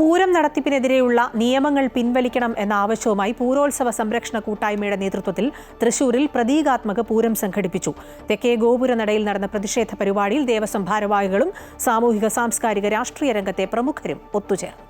പൂരം നടത്തിപ്പിനെതിരെയുള്ള നിയമങ്ങൾ പിൻവലിക്കണം എന്ന ആവശ്യവുമായി പൂരോത്സവ സംരക്ഷണ കൂട്ടായ്മയുടെ നേതൃത്വത്തിൽ തൃശൂരിൽ പ്രതീകാത്മക പൂരം സംഘടിപ്പിച്ചു. തെക്കേ ഗോപുര നടയിൽ നടന്ന പ്രതിഷേധ പരിപാടിയിൽ ദേവസ്വം ഭാരവാഹികളും സാമൂഹിക സാംസ്കാരിക രാഷ്ട്രീയ രംഗത്തെ പ്രമുഖരും ഒത്തുചേർന്നു.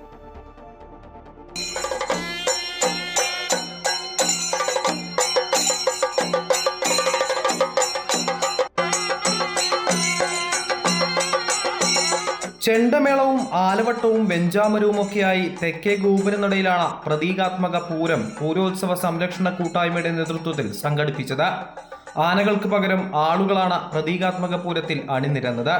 ചെണ്ടമേളവും ആലവട്ടവും വെഞ്ചാമരവും ഒക്കെയായി തെക്കേ ഗോപുരനടയിലാണ് പ്രതീകാത്മക പൂരം പൂരോത്സവ സംരക്ഷണ കൂട്ടായ്മയുടെ നേതൃത്വത്തിൽ സംഘടിപ്പിച്ചത്. ആനകൾക്ക് പകരം ആളുകളാണ് പ്രതീകാത്മക പൂരത്തിൽ അണിനിരന്നത്.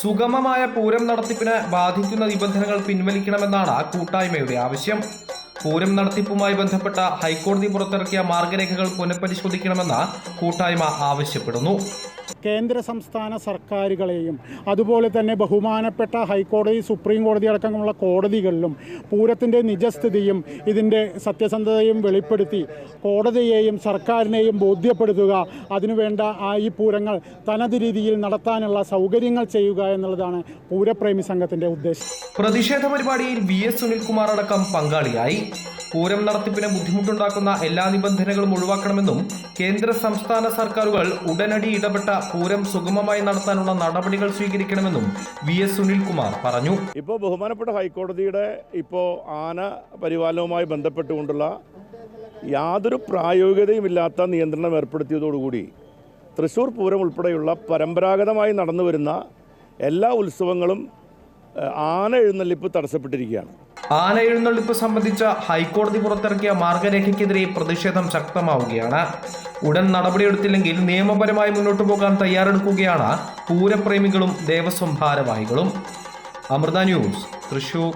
സുഗമമായ പൂരം നടത്തിപ്പിന് ബാധിക്കുന്ന നിബന്ധനകൾ പിൻവലിക്കണമെന്നാണ് കൂട്ടായ്മയുടെ ആവശ്യം. പൂരം നടത്തിപ്പുമായി ബന്ധപ്പെട്ട ഹൈക്കോടതി പുറത്തിറക്കിയ മാർഗരേഖകൾ പുനഃപരിശോധിക്കണമെന്ന് കൂട്ടായ്മ ആവശ്യപ്പെടുന്നു. കേന്ദ്ര സംസ്ഥാന സർക്കാരുകളെയും അതുപോലെ തന്നെ ബഹുമാനപ്പെട്ട ഹൈക്കോടതി സുപ്രീം കോടതി അടക്കമുള്ള കോടതികളിലും പൂരത്തിന്റെ നിജസ്ഥിതിയും ഇതിന്റെ സത്യസന്ധതയും വെളിപ്പെടുത്തി കോടതിയെയും സർക്കാരിനെയും ബോധ്യപ്പെടുത്തുക. അതിനുവേണ്ട ആ ഈ പൂരങ്ങൾ തനത് രീതിയിൽ നടത്താനുള്ള സൗകര്യങ്ങൾ ചെയ്യുക എന്നുള്ളതാണ് പൂരപ്രേമി സംഘത്തിന്റെ ഉദ്ദേശം. പ്രതിഷേധ പരിപാടിയിൽ വി എസ് സുനിൽകുമാർ അടക്കം പങ്കാളിയായി. പൂരം നടത്തിപ്പിന് ബുദ്ധിമുട്ടുണ്ടാക്കുന്ന എല്ലാ നിബന്ധനകളും ഒഴിവാക്കണമെന്നും കേന്ദ്ര സംസ്ഥാന സർക്കാരുകൾ ഉടനടി ഇടപെട്ട പൂരം സുഗമമായി നടത്താനുള്ള നടപടികൾ സ്വീകരിക്കണമെന്നും വി എസ് സുനിൽകുമാർ പറഞ്ഞു. ഇപ്പോൾ ബഹുമാനപ്പെട്ട ഹൈക്കോടതിയുടെ ഇപ്പോൾ ആന പരിപാലനവുമായി ബന്ധപ്പെട്ടുകൊണ്ടുള്ള യാതൊരു പ്രായോഗികതയും ഇല്ലാത്ത നിയന്ത്രണം ഏർപ്പെടുത്തിയതോടുകൂടി തൃശ്ശൂർ പൂരം ഉൾപ്പെടെയുള്ള പരമ്പരാഗതമായി നടന്നു വരുന്ന എല്ലാ ഉത്സവങ്ങളും ആന എഴുന്നള്ളിപ്പ് തടസ്സപ്പെട്ടിരിക്കുകയാണ്. ആന എഴുന്നള്ളിപ്പ് സംബന്ധിച്ച ഹൈക്കോടതി പുറത്തിറക്കിയ മാർഗരേഖയ്ക്കെതിരെ പ്രതിഷേധം ശക്തമാവുകയാണ്. ഉടൻ നടപടിയെടുത്തില്ലെങ്കിൽ നിയമപരമായി മുന്നോട്ടു പോകാൻ തയ്യാറെടുക്കുകയാണ് പൂരപ്രേമികളും ദേവസ്വം ഭാരവാഹികളും. അമൃത ന്യൂസ് തൃശൂർ.